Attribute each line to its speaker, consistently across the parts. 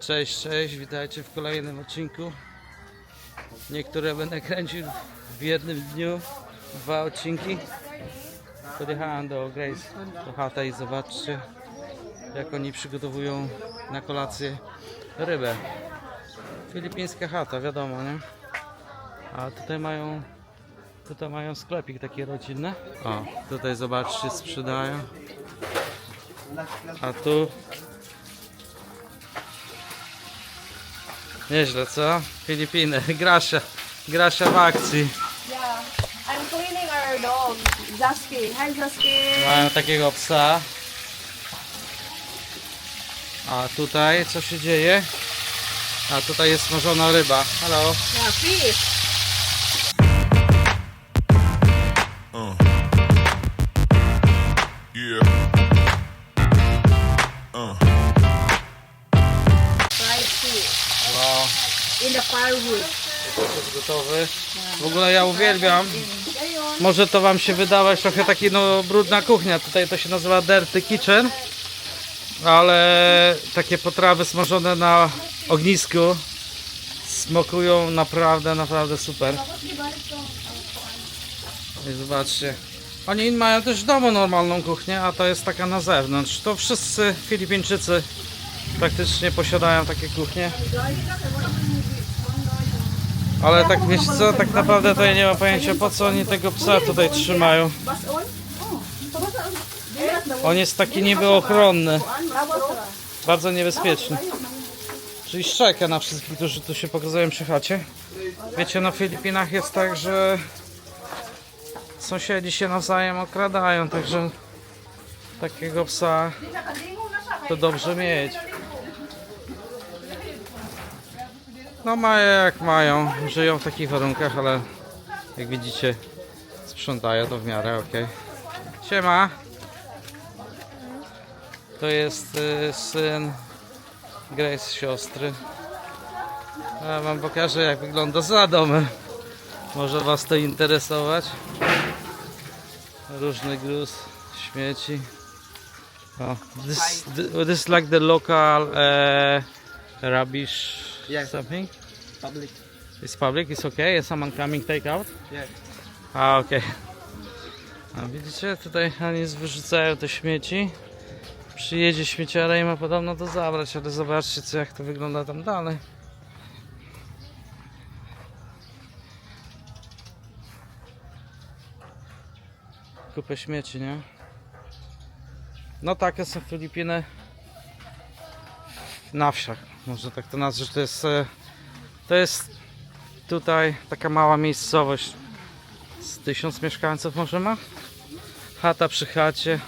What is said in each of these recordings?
Speaker 1: Cześć, cześć, witajcie w kolejnym odcinku. Niektóre będę kręcił w jednym dniu, dwa odcinki. Podjechałem do Grace, do chata i zobaczcie jak oni przygotowują na kolację rybę. Filipińska chata, wiadomo, nie? A tutaj mają, tutaj mają sklepik taki rodzinny. O, tutaj zobaczcie, sprzedają. A tu Nieźle, co? Filipiny, Grasia, Grasia w akcji.
Speaker 2: Yeah. I'm cleaning our dog, Zasky. Hi, Zasky.
Speaker 1: Mają takiego psa. A tutaj co się dzieje? A tutaj jest smażona ryba. Hello.
Speaker 2: Yeah, fish.
Speaker 1: Gotowy. W ogóle ja uwielbiam. Może to wam się wydawać trochę taki no brudna kuchnia. Tutaj to się nazywa dirty kitchen. Ale takie potrawy smażone na ognisku smakują naprawdę, naprawdę super. I zobaczcie. Oni mają też w domu normalną kuchnię, a to jest taka na zewnątrz. To wszyscy Filipińczycy praktycznie posiadają takie kuchnie. Ale tak wiecie co, tak naprawdę to ja nie mam pojęcia po co oni tego psa tutaj trzymają. On jest taki niby ochronny. Bardzo niebezpieczny. Czyli szczeka na wszystkich, którzy tu się pokazują przy chacie. Wiecie, na Filipinach jest tak, że sąsiedzi się nawzajem okradają, także takiego psa to dobrze mieć. No mają jak mają, żyją w takich warunkach, ale jak widzicie sprzątają to w miarę ok. Siema! To jest y, syn Grace siostry. Ja wam pokażę jak wygląda za domem. Może was to interesować. Różny gruz, śmieci. This, this is like the local uh, rubbish
Speaker 3: Yes.
Speaker 1: something.
Speaker 3: Public.
Speaker 1: It's public, it's okay. Is someone coming take out?
Speaker 3: Yeah.
Speaker 1: A, okej. A widzicie, tutaj oni wyrzucają te śmieci. Przyjedzie śmieciara i ma podobno to zabrać, ale zobaczcie co, jak to wygląda tam dalej. Kupę śmieci, nie? No takie są Filipiny na wsiach, może tak to nazwać. To jest, e, to jest tutaj taka mała miejscowość z tysiąc mieszkańców może ma? Chata przy chacie.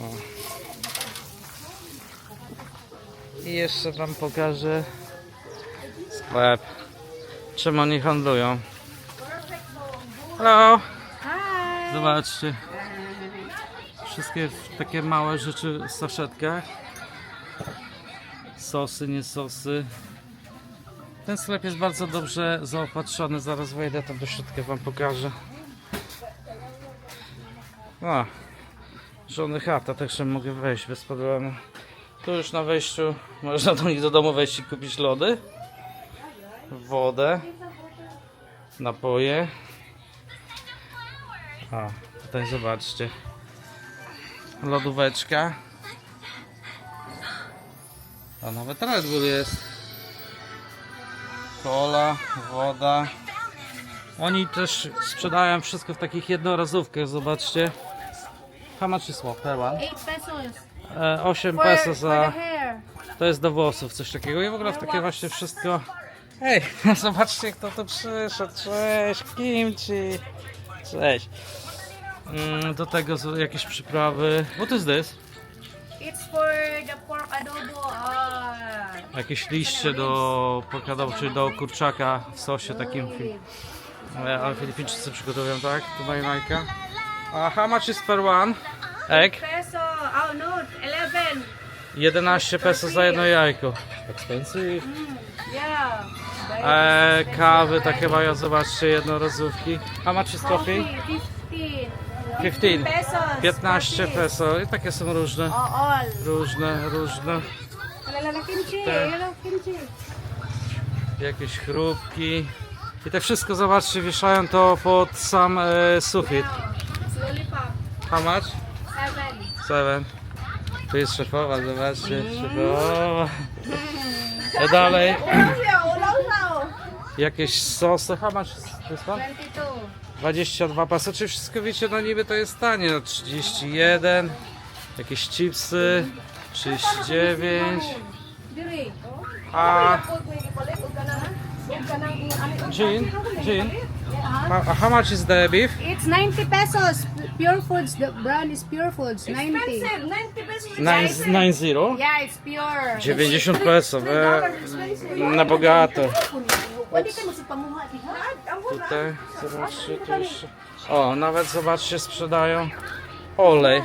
Speaker 1: O. I jeszcze wam pokażę sklep. Czym oni handlują. Hello!
Speaker 2: Hi.
Speaker 1: Zobaczcie. Wszystkie takie małe rzeczy w saszetkach. Sosy, nie sosy. Ten sklep jest bardzo dobrze zaopatrzony. Zaraz wejdę tam do środka, wam pokażę. A, żony chata, także mogę wejść bez problemu. Tu już na wejściu można do nich do domu wejść i kupić lody, wodę, napoje. A, tutaj zobaczcie. Lodóweczka. A nawet Red Bull jest. Kola, woda. Oni też sprzedają wszystko w takich jednorazówkach, zobaczcie. How much is what per one?
Speaker 2: 8 pesos.
Speaker 1: E, 8
Speaker 2: For,
Speaker 1: peso za... To jest do włosów, coś takiego. I w ogóle w takie właśnie wszystko... Ej, zobaczcie kto tu przyszedł. Cześć, kimchi. Cześć. Mm, do tego są jakieś przyprawy. What is this?
Speaker 2: It's for the pork adobo. Uh,
Speaker 1: Jakieś liście do pokadow, czy do kurczaka w sosie takim. fi- e, Ale Filipińczycy przygotowują tak. Tu moja Majka. A how much is per one? Egg?
Speaker 2: peso. Oh no, 11.
Speaker 1: 11 peso za jedno jajko. Expensive.
Speaker 2: Yeah.
Speaker 1: E, kawy takie mają, zobaczcie, jednorazówki. How much is coffee?
Speaker 2: Coffee, 15.
Speaker 1: 15.
Speaker 2: Pesos.
Speaker 1: 15
Speaker 2: per piece.
Speaker 1: peso. I takie są różne.
Speaker 2: All.
Speaker 1: Różne, różne.
Speaker 2: Kimchi.
Speaker 1: Tak.
Speaker 2: Kimchi.
Speaker 1: Jakieś chrupki. I te wszystko, zobaczcie, wieszają to pod sam e, sufit.
Speaker 2: Lollipop.
Speaker 1: How much?
Speaker 2: Seven.
Speaker 1: Seven. Tu jest szefowa, zobaczcie. Szefowa. A dalej jakieś sosy. How much is this one?
Speaker 2: 22.
Speaker 1: 22 pasy. Czy wszystko wiecie, no niby to jest tanie. No 31. Jakieś chipsy. 39.
Speaker 2: Diri.
Speaker 1: A Jean, Jean. How, how much is the beef?
Speaker 4: It's 90 pesos. Pure Foods. The brand is Pure Foods. 90.
Speaker 2: Expensive. 90 pesos.
Speaker 1: Nine, nine zero.
Speaker 4: Yeah, it's pure.
Speaker 1: 90 peso. E, na bogato. Tutaj, zobaczcie, tu jeszcze. O, nawet zobaczcie, sprzedają olej.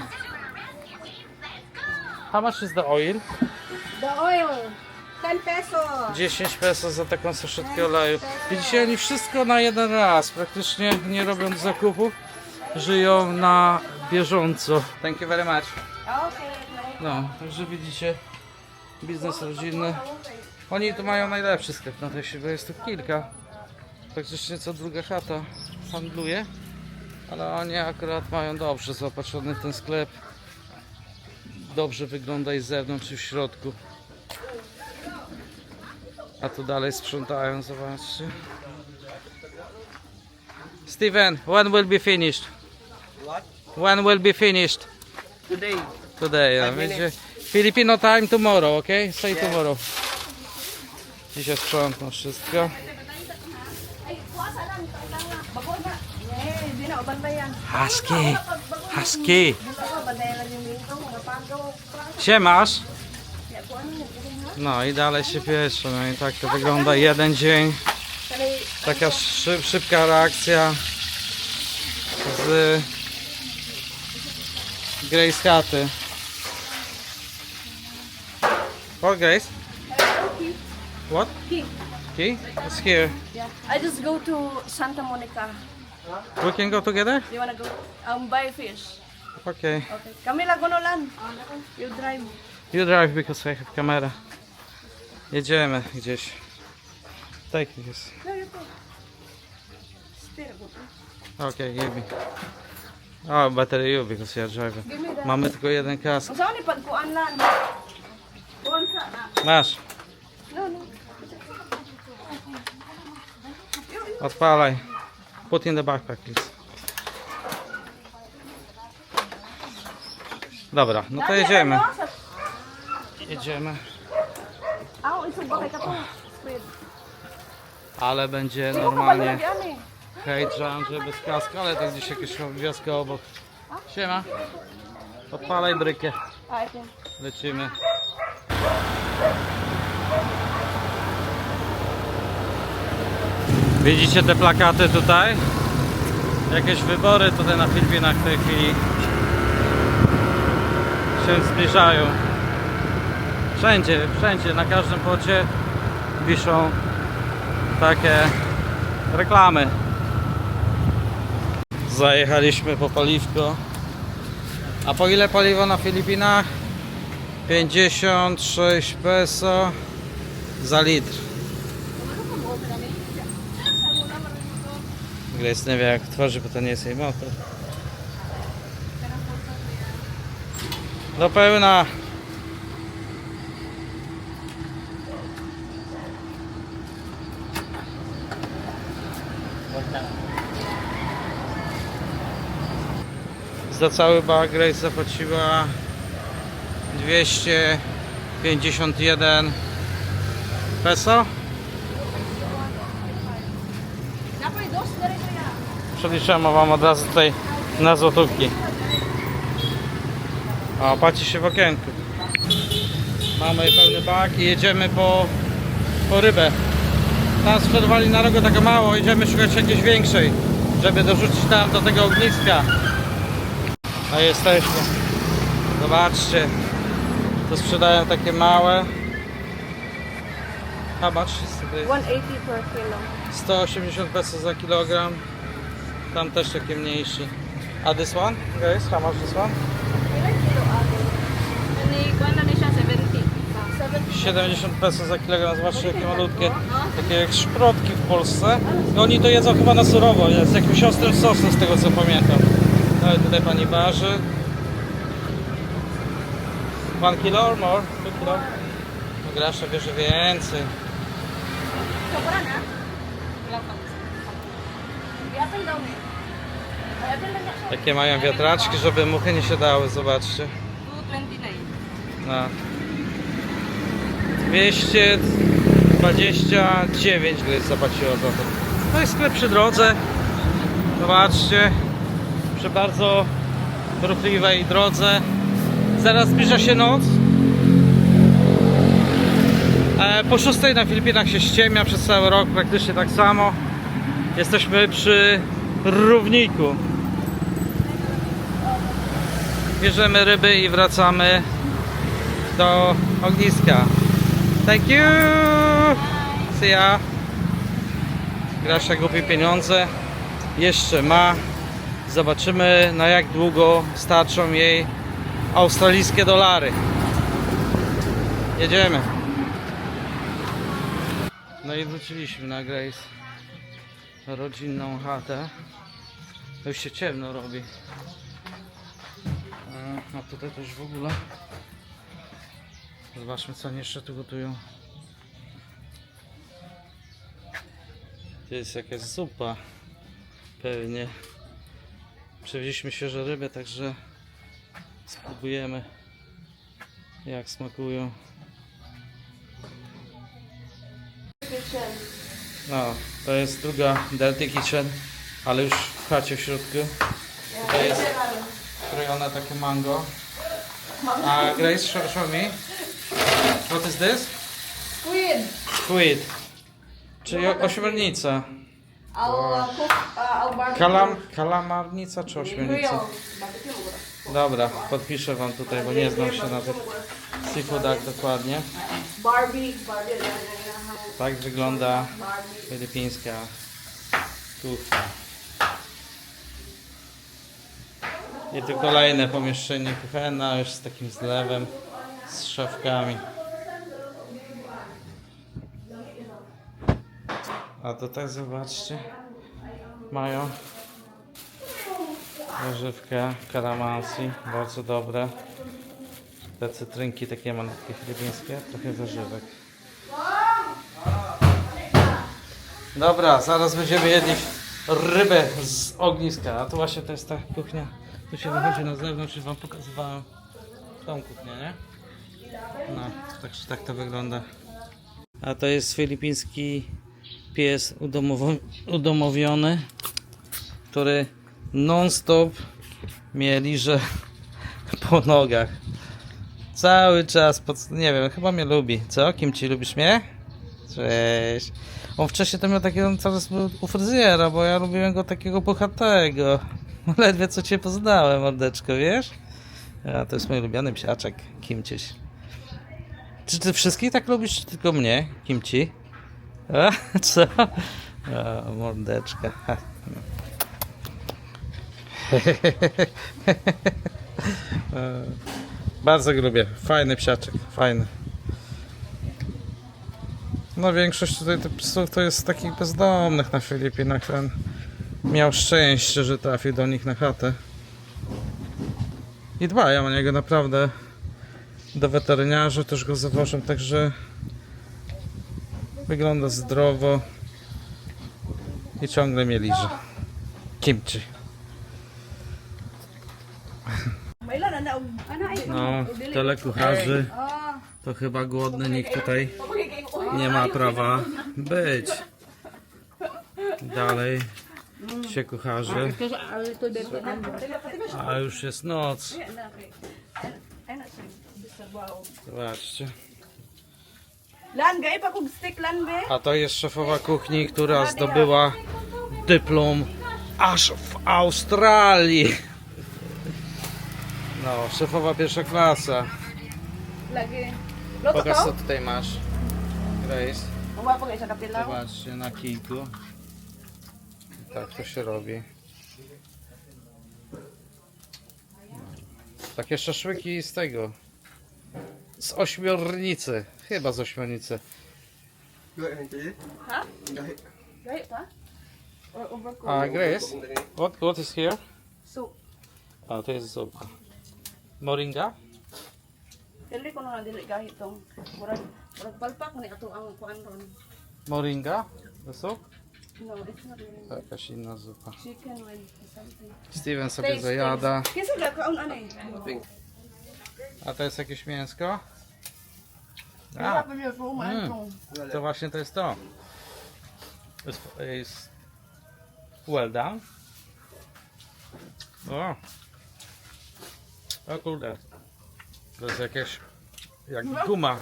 Speaker 1: How much is the oil?
Speaker 4: The oil. 10 pesos.
Speaker 1: 10 peso za taką saszetkę oleju. Widzicie, oni wszystko na jeden raz, praktycznie nie robiąc zakupów, żyją na bieżąco. Thank you very much. No, także widzicie, biznes rodzinny. Oni tu mają najlepszy sklep na wsi, bo jest tu kilka. Praktycznie co druga chata handluje. Ale oni akurat mają dobrze zaopatrzony ten sklep. Dobrze wygląda i z zewnątrz i w środku. A tu dalej sprzątają, zobaczcie. Steven, when will be finished? When will be finished?
Speaker 3: Today,
Speaker 1: Today, wiecie. Filipino time tomorrow, okay? Say tomorrow. Dzisiaj sprzątną wszystko. Husky! Husky! Siemasz? No i dalej się pieszy, no i tak to wygląda jeden dzień. Taka szyb, szybka reakcja z Grace chaty. What Grace? What?
Speaker 2: Key.
Speaker 1: Key? It's here.
Speaker 2: Yeah. I just go to Santa Monica.
Speaker 1: We can go together?
Speaker 2: You wanna go? Um, buy fish.
Speaker 1: Okay.
Speaker 2: Okay. Camila, gunolan. You drive.
Speaker 1: You drive because I have camera. Jedziemy gdzieś. Take this. Okay, give me. Oh, better you because you're driving. Mamy tylko jeden kask.
Speaker 2: Ang saan ni pagkuan lan? Kuan sa na.
Speaker 1: Masz,
Speaker 2: No, no.
Speaker 1: Odpalaj. Put in the backpack, please. Dobra, no to jedziemy. Jedziemy. Ale będzie normalnie hejt, że bez kaska, ale to gdzieś jakieś wioska obok. Siema. Odpalaj brykę. Lecimy. Widzicie te plakaty tutaj? Jakieś wybory tutaj na Filipinach w tej chwili się zbliżają. Wszędzie, wszędzie, na każdym płocie wiszą takie reklamy. Zajechaliśmy po paliwko. A po ile paliwo na Filipinach? 56 peso za litr. Grace nie wie jak tworzy, bo to nie jest jej motor. Do pełna. Za cały bak Grace zapłaciła 251 peso. Przeliczyłem wam od razu tutaj na złotówki. O, patrzcie się w okienku. Mamy pełny bak i jedziemy po, po rybę. Tam sprzedawali na rogu taka mało, idziemy szukać jakiejś większej, żeby dorzucić tam do tego ogniska. A jesteśmy. Zobaczcie. Tu sprzedają takie małe. How much is today?
Speaker 2: 180 per kilo.
Speaker 1: 180 peso za kilogram. Tam też takie mniejsze. A this one? Guys, how much this one?
Speaker 2: Ini, kuha na niya siya, 70. 70.
Speaker 1: 70 peso za kilogram, zobaczcie jakie malutkie, takie jak szprotki w Polsce. I oni to jedzą chyba na surowo, z jakimś ostrym sosem z tego co pamiętam. No i tutaj pani waży. One kilo or more? Two kilo? No Grasza bierze więcej. Jakie mają wiatraczki, żeby muchy nie siadały, zobaczcie.
Speaker 2: 229.
Speaker 1: No. 229 gry zapłaciło za to. To jest sklep przy drodze. Zobaczcie. Przy bardzo ruchliwej drodze. Zaraz zbliża się noc. E, Po 6 na Filipinach się ściemnia przez cały rok, praktycznie tak samo. Jesteśmy przy równiku. Bierzemy ryby i wracamy do ogniska. Thank you! See ya! Grasia gubi pieniądze. Jeszcze ma. Zobaczymy na jak długo starczą jej australijskie dolary. Jedziemy. I wróciliśmy na Grace. Rodzinną chatę. Już się ciemno robi. A tutaj też w ogóle. Zobaczmy co oni jeszcze tu gotują. To jest jakaś zupa. Pewnie. Przewieźliśmy świeże ryby, także spróbujemy jak smakują. No, to jest druga Delty Kitchen, ale już w chacie w środku. Tutaj jest krojone takie mango. A Grace, show, show me. What is this?
Speaker 2: Squid.
Speaker 1: Squid. Czyli ośmiornica.
Speaker 2: Barbecue.
Speaker 1: Kalam, kalamarnica czy ośmiornica? Dobra, podpiszę wam tutaj, bo nie znam się na tych seafoodach dokładnie.
Speaker 2: Barbie. Barbie.
Speaker 1: Tak wygląda filipińska kuchnia. I tu kolejne pomieszczenie kuchenne, już z takim zlewem, z szafkami. A tutaj zobaczcie, mają warzywkę kalamansi, bardzo dobre. Te cytrynki takie malutkie filipińskie, trochę warzywek. Dobra, zaraz będziemy jedli rybę z ogniska. A tu właśnie to jest ta kuchnia. Tu się wychodzi na zewnątrz i wam pokazywałem tą kuchnię, nie? No, tak, tak to wygląda. A to jest filipiński pies udomowiony, który non-stop mnie liże po nogach. Cały czas, pod, nie wiem, chyba mnie lubi. Co? Kim ci lubisz mnie? Cześć. On wcześniej to miał takiego, teraz był u fryzjera, bo ja lubiłem go takiego puchatego. Ledwie co cię poznałem, mordeczko, wiesz? A to jest mój ulubiony psiaczek, Kimciś. Czy ty wszystkich tak lubisz, czy tylko mnie, Kimci? A, co? A, mordeczka. Ha. Bardzo go lubię. Fajny psiaczek, fajny. No większość tutaj tych psów to jest takich bezdomnych na Filipinach. Ten miał szczęście, że trafił do nich na chatę. I dbają o niego naprawdę. Do weterynarzy też go zawożą, także wygląda zdrowo i ciągle mnie liże. Kimchi.
Speaker 2: Mailan na na. Ano ay?
Speaker 1: No, tyle kucharzy. To chyba głodny nikt tutaj nie ma prawa być. Dalej się kucharzy,
Speaker 4: a
Speaker 1: już jest noc. Zobaczcie. A to jest szefowa kuchni, która zdobyła dyplom aż w Australii. No, szefowa pierwsza klasa.
Speaker 2: Lagi. Loto
Speaker 1: Pokaż co
Speaker 2: to?
Speaker 1: tutaj masz. Grace.
Speaker 2: Uwa kapilaw.
Speaker 1: Zobaczcie na kijku. Tak to się robi. Takie szaszłyki z tego. Z ośmiornicy. Chyba z ośmiornicy.
Speaker 2: Ha? Gayet pa? Or overcooked?
Speaker 1: A Grace, what, what is here?
Speaker 2: So,
Speaker 1: A, to jest zupa. Moringa?
Speaker 2: dili ko na dili gahit tong murag murag palpak ni ato ang kuan ron.
Speaker 1: Moringa? Soup?
Speaker 2: No, it's not really.
Speaker 1: Jakaś inna zupa.
Speaker 2: Chicken with something.
Speaker 1: Steven sobie
Speaker 2: Taste,
Speaker 1: zajada.
Speaker 2: ano eh?
Speaker 1: A to jest jakieś mięsko? A, Mm. to właśnie to jest to. Jest, jest well done. O. O kurde. To jest jakieś jak guma.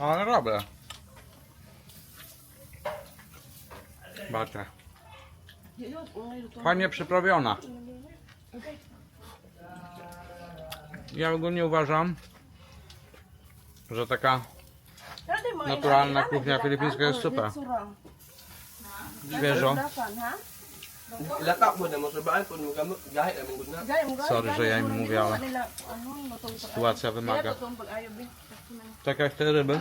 Speaker 1: Ale dobre. Baczę. Fajnie przyprawiona. Ja ogólnie uważam, że taka Naturalna kuchnia filipińska jest super. świeżo.
Speaker 3: Na mo po na.
Speaker 2: Gaya,
Speaker 1: Sorry, że ja im mówię, ale sytuacja wymaga. Tak jak te ryby,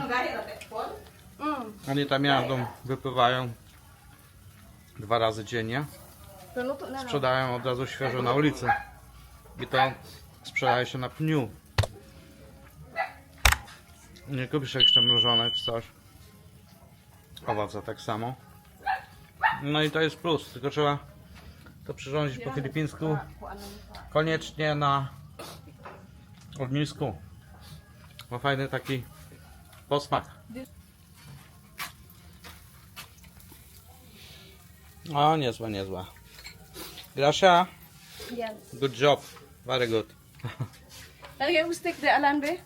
Speaker 2: Mm.
Speaker 1: oni tam jadą, wypływają dwa razy dziennie.
Speaker 2: Lang.
Speaker 1: Sprzedają od razu świeżo na ulicy. I to sprzedaje się na pniu. Nie kupisz jakieś tam mrożone czy coś. Owoce tak samo. No i to jest plus, tylko trzeba to przyrządzić po filipińsku koniecznie na ognisku. Ma fajny taki posmak. O, niezła, niezła. Grasia,
Speaker 2: Yes.
Speaker 1: good job. Very good.
Speaker 2: Lagyan mo stick de alam, be?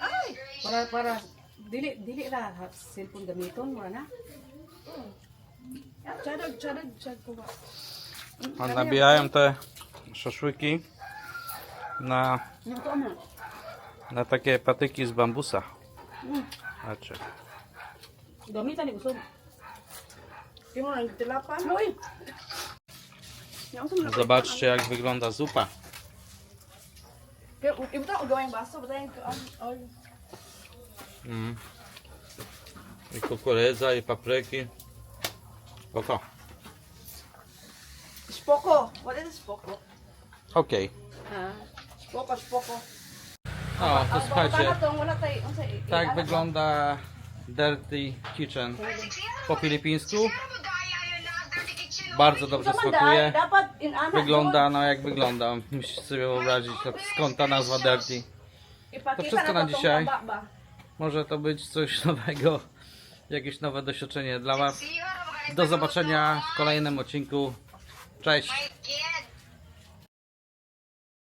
Speaker 2: Ay, para para dili dili ra ha, cellphone gamiton mo na. Charog, charog, charog ko ba?
Speaker 1: A nabijają te szaszłyki na,
Speaker 2: to
Speaker 1: na takie patyki z bambusa. Znaczy,
Speaker 2: Gamitan ni. Yung tilapan. Uy. Mga
Speaker 1: zobaczcie jak wygląda zupa.
Speaker 2: Kaya ibu ta gawin baso, ba tayo oh.
Speaker 1: Mm. I kukurydza, i papryki. Spoko.
Speaker 2: Spoko. What is spoko?
Speaker 1: Okej.
Speaker 2: Ha. Spoko, spoko.
Speaker 1: O, to słuchajcie.
Speaker 2: Wala
Speaker 1: Tak wygląda Dirty Kitchen po filipińsku. Bardzo dobrze smakuje.
Speaker 2: Dapat.
Speaker 1: Wygląda no jak wygląda. Musicie sobie wyobrazić skąd ta nazwa Dirty. To wszystko na dzisiaj. Może to być coś nowego, jakieś nowe doświadczenie dla Was. Do zobaczenia w kolejnym odcinku. Cześć!